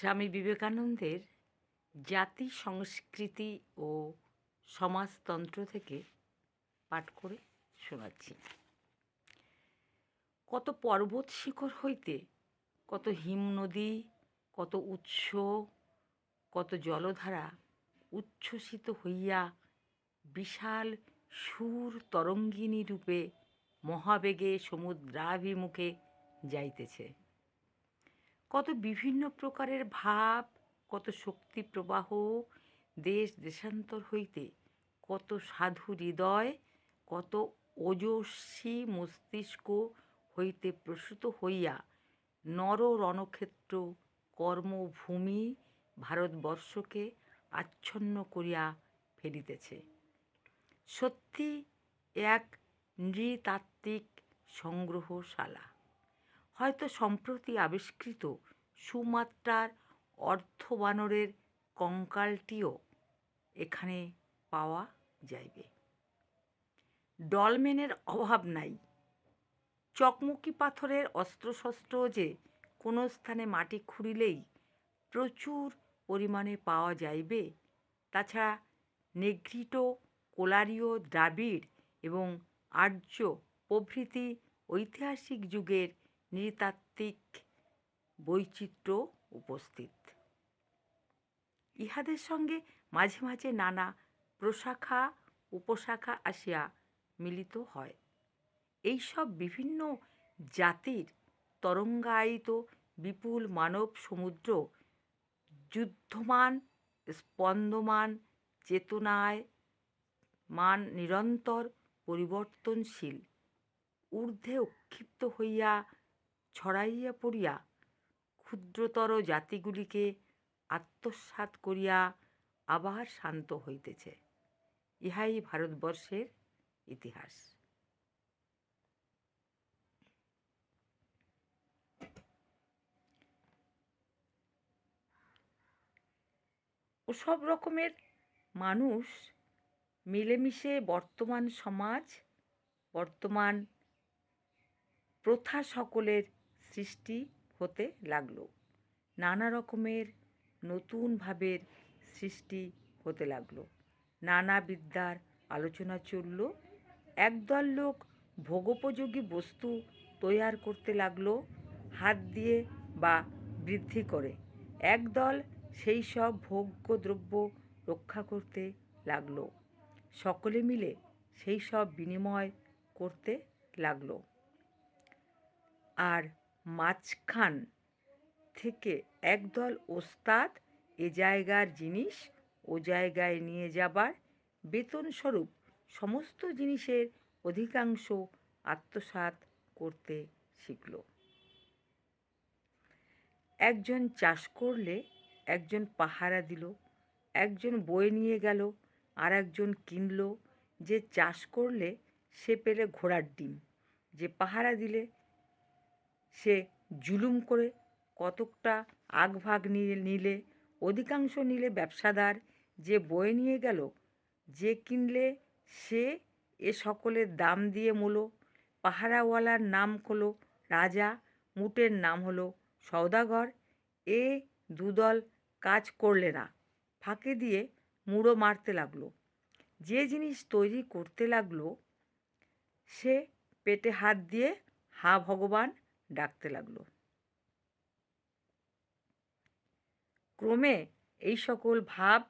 স্বামী বিবেকানন্দের জাতি, সংস্কৃতি ও সমাজতন্ত্র থেকে পাঠ করে শোনাচ্ছি। কত পর্বত শিখর হইতে কত হিম নদী, কত উৎস, কত জলধারা উচ্ছ্বসিত হইয়া বিশাল সুর তরঙ্গিনী রূপে মহাবেগে সমুদ্রাভিমুখে যাইতেছে। কত বিভিন্ন প্রকারের ভাব, কত শক্তি প্রবাহ, দেশ দেশান্তর হইতে কত সাধু হৃদয়, কত ওজস্বী মস্তিষ্ক হইতে প্রসূত হইয়া নর রণক্ষেত্র, কর্মভূমি ভারতবর্ষকে আচ্ছন্ন করিয়া ফেলিতেছে। সত্যি এক নৃতাত্ত্বিক সংগ্রহশালা। হয়তো সম্প্রতি আবিষ্কৃত সুমাত্রার অর্থবানরের কঙ্কালটিও এখানে পাওয়া যাইবে। ডলমেনের অভাব নাই। চকমকি পাথরের অস্ত্রশস্ত্র যে কোনো স্থানে মাটি খুঁড়িলেই প্রচুর পরিমাণে পাওয়া যাইবে, তাছাড়া নেগ্রিটো কোলারীয় দ্রাবিড় এবং আর্য প্রভৃতি ঐতিহাসিক যুগের নৃতাত্ত্বিক বৈচিত্র্য উপস্থিত। ইহাদের সঙ্গে মাঝে মাঝে নানা প্রশাখা, উপশাখা আসিয়া মিলিত হয়। এইসব বিভিন্ন জাতির তরঙ্গায়িত বিপুল মানব সমুদ্র যুদ্ধমান, স্পন্দমান, চেতনায় মান নিরন্তর পরিবর্তনশীল। ঊর্ধ্বে উৎক্ষিপ্ত হইয়া ছড়াইয়া পড়িয়া ক্ষুদ্রতর জাতিগুলিকে আত্মসাৎ করিয়া আবার শান্ত হইতেছে। ইহাই ভারতবর্ষের ইতিহাস। ও সব রকমের মানুষ মিলেমিশে বর্তমান সমাজ, বর্তমান প্রথা সকলের সৃষ্টি হতে লাগল। নানা রকমের নতুন ভাবের সৃষ্টি হতে লাগল। নানা বিদ্যার আলোচনা চলল। একদল লোক ভোগোপযোগী বস্তু তৈয়ার করতে লাগল, হাত দিয়ে বা বৃদ্ধি করে। একদল সেই সব ভোগ্য দ্রব্য রক্ষা করতে লাগল। সকলে মিলে সেই সব বিনিময় করতে লাগল। আর মাঝখান থেকে একদল ওস্তাদ এ জায়গার জিনিস ও জায়গায় নিয়ে যাবার বেতনস্বরূপ সমস্ত জিনিসের অধিকাংশ আত্মসাৎ করতে শিখল। একজন চাষ করলে একজন পাহারা দিল, একজন বয়ে নিয়ে গেল আর একজন কিনল, যে চাষ করলে সে পেলে ঘোড়ার ডিম, যে পাহারা দিলে সে জুলুম করে কতকটা আগভাগ নিয়ে নিলে, অধিকাংশ নিলে ব্যবসাদার যে বয়ে নিয়ে গেল, যে কিনলে সে এ সকলের দাম দিয়ে মোলো। পাহারাওয়ালার নাম হলো রাজা, মুটের নাম হলো সওদাগর। এ দুদল কাজ করলে না, ফাঁকে দিয়ে মুড়ো মারতে লাগল। যে জিনিস তৈরি করতে লাগল, সে পেটে হাত দিয়ে হা ভগবান ডাকতে লাগল। ক্রমে এই সকল ভাব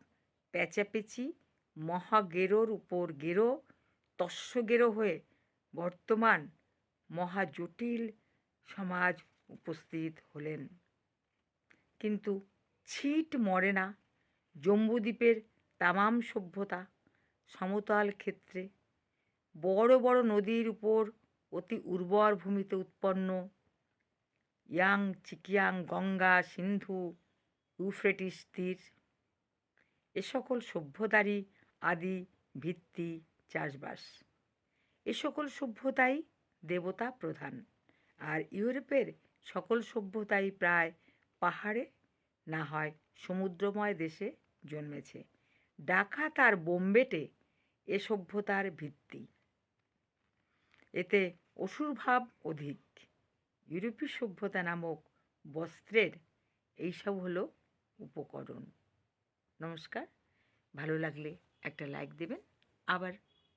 প্যাচাপেচি, মহাগেরোর উপর গেরো, তস্য গেরো হয়ে বর্তমান মহাজটিল সমাজ উপস্থিত হলেন। কিন্তু ছিট মরে না জম্বুদ্বীপের তামাম সভ্যতা সমতল ক্ষেত্রে। বড় বড় নদীর উপর অতি উর্বর ভূমিতে উৎপন্ন ইয়াং, চিকিয়াং, গঙ্গা, সিন্ধু, ইউফ্রেটিস, তীর, এ সকল সভ্যতারই আদি ভিত্তি চাষবাস। এ সকল সভ্যতাই দেবতা প্রধান, আর ইউরোপের সকল সভ্যতাই প্রায় পাহাড়ে, না হয় সমুদ্রময় দেশে জন্মেছে। ডাকাত আর বোম্বেটে এ সভ্যতার ভিত্তি। এতে অসুরভাব অধিক। ইউরোপীয় সভ্যতা নামক বস্ত্রের এইসব হলো উপকরণ। নমস্কার, ভালো লাগলে একটা লাইক দেবেন। আবার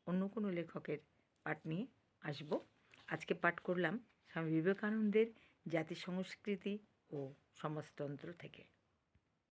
অন্য কোনো লেখকের পাঠ নিয়ে আসব। আজকে পাঠ করলাম স্বামী বিবেকানন্দের জাতি সংস্কৃতি ও সমাজতন্ত্র থেকে।